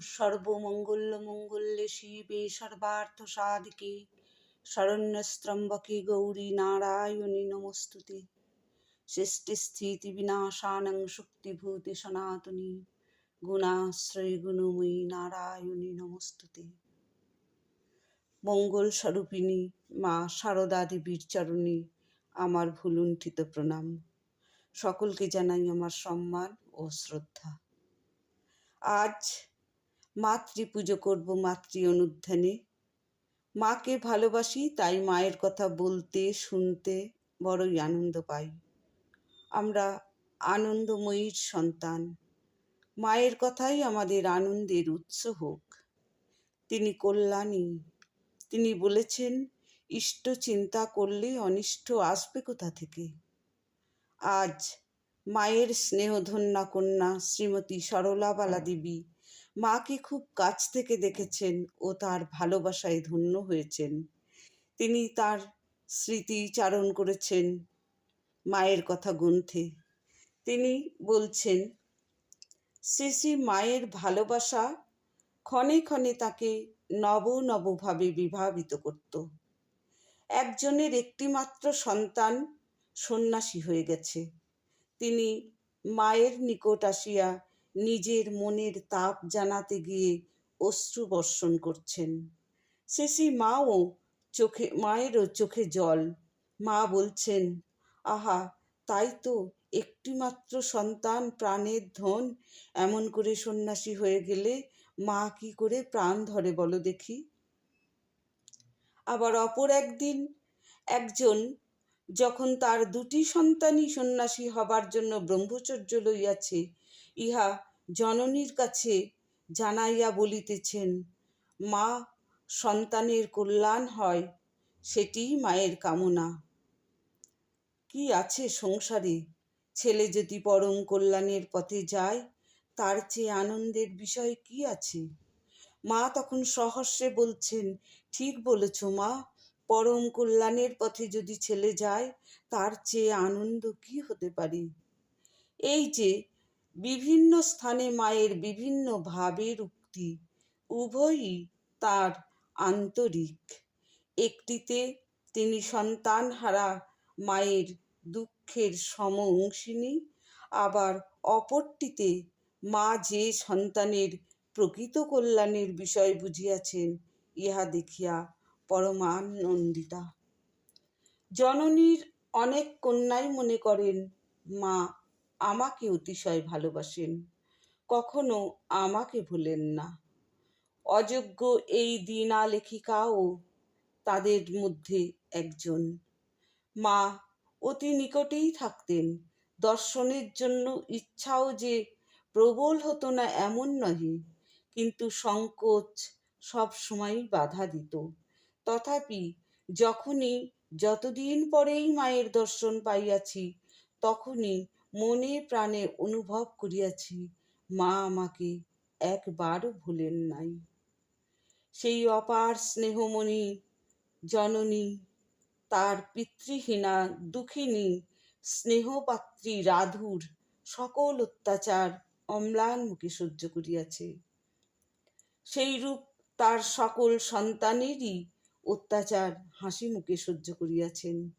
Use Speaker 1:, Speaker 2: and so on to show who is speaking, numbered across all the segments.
Speaker 1: সর্বমঙ্গল মঙ্গলে শিবে সর্বার্থ সাধকে শরণ্যস্ত্রম্বকে গৌরী নারায়ণী নমস্তুতে। সৃষ্টি স্থিতি বিনাশানং শক্তিভূতি সনাতনী। গুণাশ্রয় গুণময়ী নারায়ণী নমস্তুতে। মঙ্গল স্বরূপিণী মা শারদা দেবীর চরণে আমার ভুলুণ্ঠিত প্রণাম। সকলকে জানাই আমার সম্মান ও শ্রদ্ধা। আজ মাতৃ পুজো করব মাতৃ অনুধ্যানে। মাকে ভালোবাসি, তাই মায়ের কথা বলতে, শুনতে বড়ই আনন্দ পাই। আমরা আনন্দময়ীর সন্তান। মায়ের কথাই আমাদের আনন্দের উৎস হোক। তিনি কল্যাণী। তিনি বলেছেন, ইষ্ট চিন্তা করলে অনিষ্ট আসবে কোথা থেকে? আজ মায়ের স্নেহধন্যা কন্যা শ্রীমতী সরলাবালা দেবী মাকে খুব কাছ থেকে দেখেছেন ও তার ভালোবাসায় ধন্য হয়েছেন। তিনি তার স্মৃতি চারণ করেছেন মায়ের কথা গ্রন্থে। তিনি বলছেন শ্রী মায়ের ভালোবাসা ক্ষণে ক্ষণে তাকে নব নবভাবে বিভাবিত করত। একজনের একটিমাত্র সন্তান সন্ন্যাসী হয়ে গেছে। তিনি মায়ের নিকট আসিয়া নিজের মনের তাপ জানাতে গিয়ে অশ্রু বর্ষণ করছেন। শেষি মাও চোখে, মায়েরও চোখে জল। মা বলছেন, আহা, তাই তো একটিমাত্র সন্তান প্রাণের ধন। এমন করে সন্ন্যাসী হয়ে গেলে মা কি করে প্রাণ ধরে বলো দেখি? আবার অপর একদিন একজন যখন তার দুটি সন্তানই সন্ন্যাসী হবার জন্য ব্রহ্মচর্য লইয়াছে ইহা জননীর কাছে জানাইয়া বলিতেছেন, মা, সন্তানের কল্যাণ হয় সেটিই মায়ের কামনা। কি আছে সংসারে? ছেলে যদি পরম কল্যাণের পথে যায়, তার চেয়ে আনন্দের বিষয় কি আছে? মা তখন সহস্যে বলছেন, ঠিক বলেছ মা, পরম কল্যাণের পথে যদি ছেলে যায়, তার চেয়ে আনন্দ কি হতে পারে? এই যে বিভিন্ন স্থানে মায়ের বিভিন্ন ভাবের উক্তি, উভয়ই তার আন্তরিক। একটিতে তিনি সন্তান হারা মায়ের দুঃখের সম অংশিনী আবার অপরটিতে মা যে সন্তানের প্রকৃত কল্যাণের বিষয় বুঝিয়াছেন, ইহা দেখিয়া পরমানন্দিতা। জননীর অনেক কন্যাই মনে করেন, মা আমাকে অতিশয় ভালোবাসেন। কখনো আমাকে ভুলেন না। অযোগ্য এই দীনা লেখিকাও তাদের মধ্যে একজন। মা, অতি নিকটেই থাকতেন। দর্শনের জন্য ইচ্ছাও যে প্রবল হতো না এমন নহে, কিন্তু সংকোচ সব সময়ই বাধা দিত। তথাপি যখনই, যতদিন পরেই মায়ের দর্শন পাইয়াছি, তখনই মনে প্রাণে অনুভব করিয়াছি, মা আমাকে একবারও ভুলেন নাই। সেই অপার স্নেহমণি, জননী, তার পিতৃহীনা, দুঃখিনী, স্নেহপাত্রী রাধুর সকল অত্যাচার অম্লান মুখে সহ্য করিয়াছে। সেই রূপ তার সকল সন্তানেরই অত্যাচার হাসি মুখে সহ্য করিয়াছেন।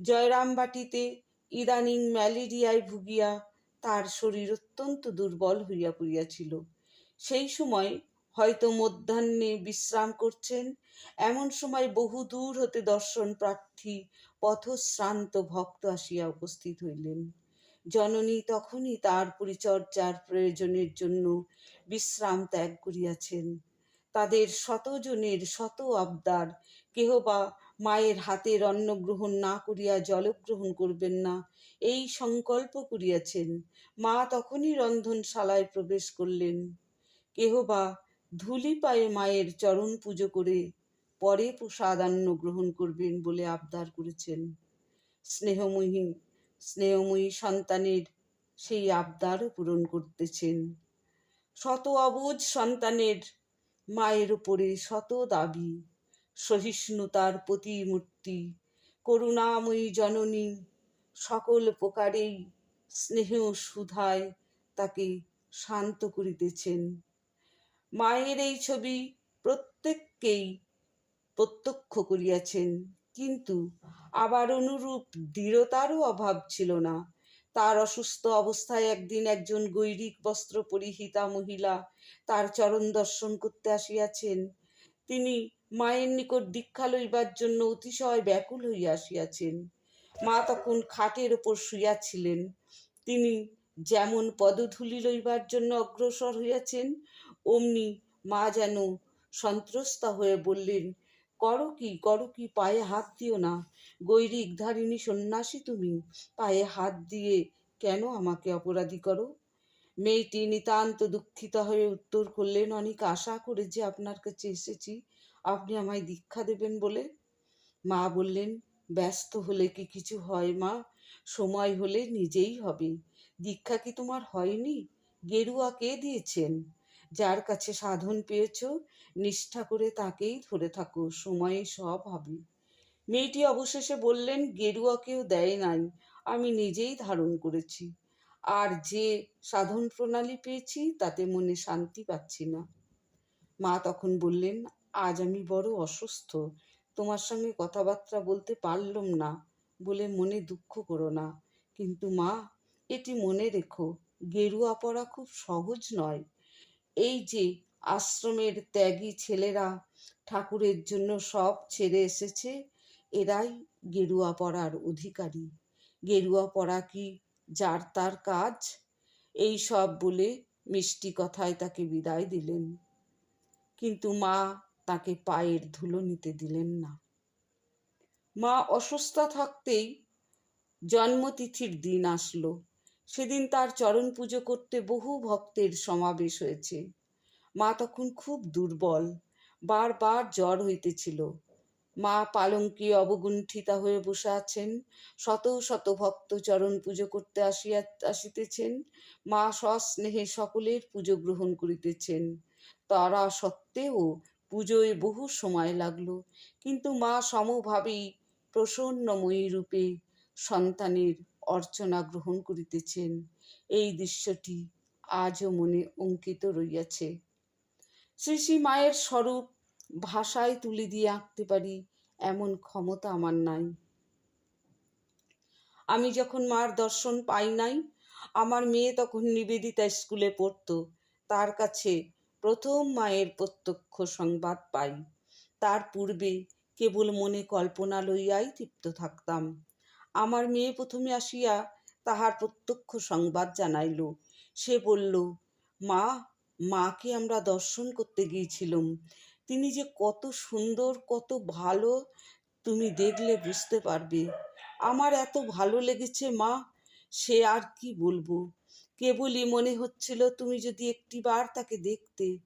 Speaker 1: জয়রামবাটিতে ইদানিং ম্যালেরিয়ায় ভুগিয়া তার শরীর অত্যন্ত দুর্বল হইয়া পড়িয়াছিল। সেই সময় হয়তো মধ্যাহ্নে বিশ্রাম করছেন, এমন সময় বহু দূর হতে দর্শন প্রার্থী পথশ্রান্ত ভক্ত আসিয়া উপস্থিত হইলেন। জননী তখনই তার পরিচর্যার প্রয়োজনের জন্য বিশ্রাম ত্যাগ করিয়াছেন। তাদের শতজনের শত আবদার কেহ বা মায়ের হাতের অন্ন গ্রহণ না করিয়া জলগ্রহণ করবেন না। এই সংকল্প করিয়াছেন। মা তখনই রন্ধনশালায় প্রবেশ করলেন। কেহ বা ধুলি পায়ে মায়ের চরণ পুজো করে পরে প্রসাদান্ন গ্রহণ করবেন বলে আবদার করেছেন। স্নেহময়ী স্নেহময়ী সন্তানের সেই আবদারও পূরণ করতেছেন। শত অবুজ সন্তানের মায়ের উপরে শত দাবি সহিষ্ণুতার প্রতিমূর্তি। করুণাময়ী জননী, সকল প্রকারেই স্নেহ সুধায় তাকে শান্ত করিতেছেন। মায়ের এই ছবি প্রত্যেককেই প্রত্যক্ষ করিয়াছেন, কিন্তু আবার অনুরূপ দৃঢ়তারও অভাব ছিল না। তার অসুস্থ অবস্থায় একদিন একজন গৈরিক বস্ত্র পরিহিতা মহিলা তার চরণ দর্শন করতে আসিয়াছেন। তিনি মায়ের নিকট দীক্ষা লইবার জন্য অতিশয় ব্যাকুল হইয়া আসিয়াছেন। মা তখন খাটের ওপর শুইয়াছিলেন। তিনি যেমন পদধূলি লইবার জন্য অগ্রসর হইয়াছেন, অমনি মা যেন সন্ত্রস্তা হয়ে বললেন, করো কি করো কি, পায়ে হাত দিও না। গৈরিক ধারিণী সন্ন্যাসী তুমি, পায়ে হাত দিয়ে কেন আমাকে অপরাধী করো? মেয়েটি নিতান্ত দুঃখিত হয়ে উত্তর করলেন, অনেক আশা করে যে আপনার কাছে এসেছি আপনি আমায় দীক্ষা দেবেন বলে? মা বললেন, ব্যস্ত হলে কি কিছু হয় মা? সময় হলে নিজেই হবে। দীক্ষা কি তোমার হয়নি? গেরুয়া কে দিয়েছেন? যার কাছে সাধন পেয়েছ, নিষ্ঠা করে তাকেই ধরে থাকো, সময়ে সব হবে। মেয়েটি অবশেষে বললেন, গেরুয়া কেউ দেয় নাই, আমি নিজেই ধারণ করেছি। আর যে সাধন প্রণালী পেয়েছি, তাতে মনে শান্তি পাচ্ছি না। মা তখন বললেন আজ আমি বড় অসুস্থ। তোমার সঙ্গে কথাবার্তা বলতে পারলাম না বলে মনে দুঃখ করো না। কিন্তু মা, এটি মনে রেখো, গেরুয়া পরা খুব সহজ নয়। এই যে আশ্রমের ত্যাগী ছেলেরা ঠাকুরের জন্য সব ছেড়ে এসেছে, এরাই গেরুয়া পড়ার অধিকারী। গেরুয়া পরা কি যার তার কাজ? এই সব বলে মিষ্টি কথায় তাকে বিদায় দিলেন। কিন্তু মা তাকে পায়ের ধুলো নিতে দিলেন না। মা অসুস্থ থাকতেই জন্মতিথির দিন আসলো। সেদিন তার চরণ পুজো করতে বহু ভক্তের সমাবেশ হয়েছে। মা তখন খুব দুর্বল, বারবার জ্বর হইতেছিল। মা পালঙ্কি অবগুণ্ঠিতা হয়ে বসে আছেন, শত শত ভক্ত চরণ পুজো করতে আসিয়া আসিতেছেন, মা সস্নেহে সকলের পুজো গ্রহণ করিতেছেন। তারা সত্ত্বেও পুজোয় বহু সময় লাগল। কিন্তু মা সমভাবেই প্রসন্নময়ী রূপে সন্তানের অর্চনা গ্রহণ করিতেছেন। এই দৃশ্যটি আজও মনে অঙ্কিত রইয়াছে। শ্রী শ্রী মায়ের স্বরূপ ভাষায় তুলে দিয়ে আঁকতে পারি এমন ক্ষমতা আমার নাই। আমি যখন মার দর্শন পাই নাই, আমার মেয়ে তখন নিবেদিতা স্কুলে পড়তো। তার কাছে প্রথম মায়ের প্রত্যক্ষ সংবাদ পাই। তার পূর্বে কেবল মনে কল্পনা লইয়াই তৃপ্ত থাকতাম। আমার মেয়ে প্রথমে আসিয়া তাহার প্রত্যক্ষ সংবাদ জানাইল। সে বলল, মা, মাকে আমরা দর্শন করতে গিয়েছিলাম। তিনি যে কত সুন্দর, কত ভালো, তুমি দেখলে বুঝতে পারবে। আমার এত ভালো লেগেছে, মা, সে আর কি বলব? কেবলই মনে হচ্ছিল তুমি যদি একটিবার তাকে দেখতে।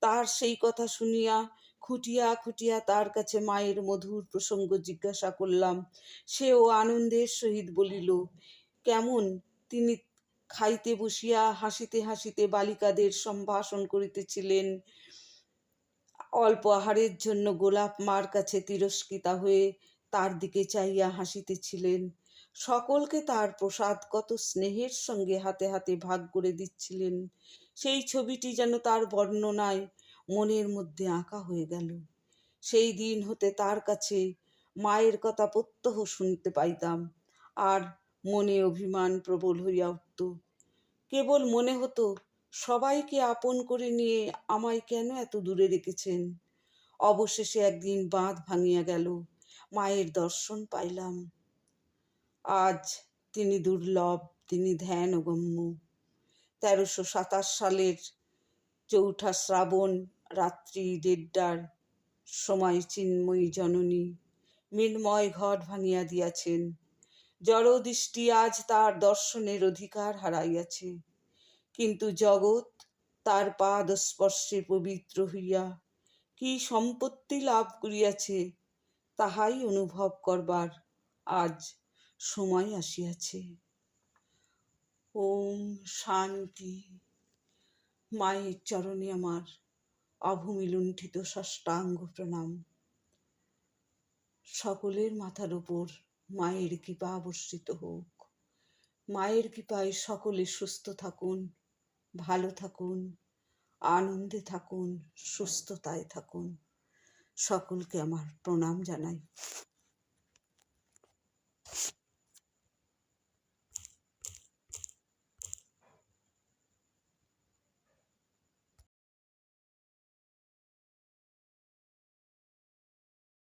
Speaker 1: তার সেই কথা শুনিয়া, খুঁটিয়া খুঁটিয়া তার কাছে মায়ের মধুর প্রসঙ্গ জিজ্ঞাসা করলাম। সেও আনন্দের সহিত বলিল, কেমন? তিনি খাইতে বসিয়া হাসিতে হাসিতে বালিকাদের সম্ভাষণ করিতেছিলেন। অল্প আহারের জন্য গোলাপ মার কাছে তিরস্কৃতা হয়ে তার দিকে চাইয়া হাসিতেছিলেন। সকলকে তার প্রসাদ কত স্নেহের সঙ্গে হাতে হাতে ভাগ করে দিচ্ছিলেন। সেই ছবিটি যেন তার বর্ণনায় মনের মধ্যে আঁকা হয়ে গেল। সেই দিন হতে তার কাছে মায়ের কথা প্রত্যহ শুনতে পাইতাম, আর মনে অভিমান প্রবল হইয়া উঠত। কেবল মনে হতো, সবাইকে আপন করে নিয়ে আমায় কেন এত দূরে রেখেছেন? অবশেষে একদিন বাঁধ ভাঙিয়া গেল, মায়ের দর্শন পাইলাম। আজ তিনি দুর্লভ, তিনি ধ্যান অগম্য। তেরোশো সাতাশ সালের চৌঠা শ্রাবণ, রাত্রি দেড়টার সময় চিন্ময়ী জননী মৃন্ময় ঘট ভাঙিয়া দিয়াছেন। জড়দৃষ্টি আজ তার দর্শনের অধিকার হারাইয়াছে। কিন্তু জগৎ তার পাদ স্পর্শে পবিত্র হইয়া কি সম্পত্তি লাভ করিয়াছে, তাহাই অনুভব করবার আজ সময় আসিয়াছে। ওম শান্তি। মায়ের চরণে আমার অভূমিলুণ্ঠিত ষষ্ঠাঙ্গ প্রণাম। সকলের মাথার উপর মায়ের কৃপা বর্ষিত হোক। মায়ের কৃপায় সকলে সুস্থ থাকুন, ভালো থাকুন, আনন্দে থাকুন, সুস্থতায় থাকুন। সকলকে আমার প্রণাম জানাই।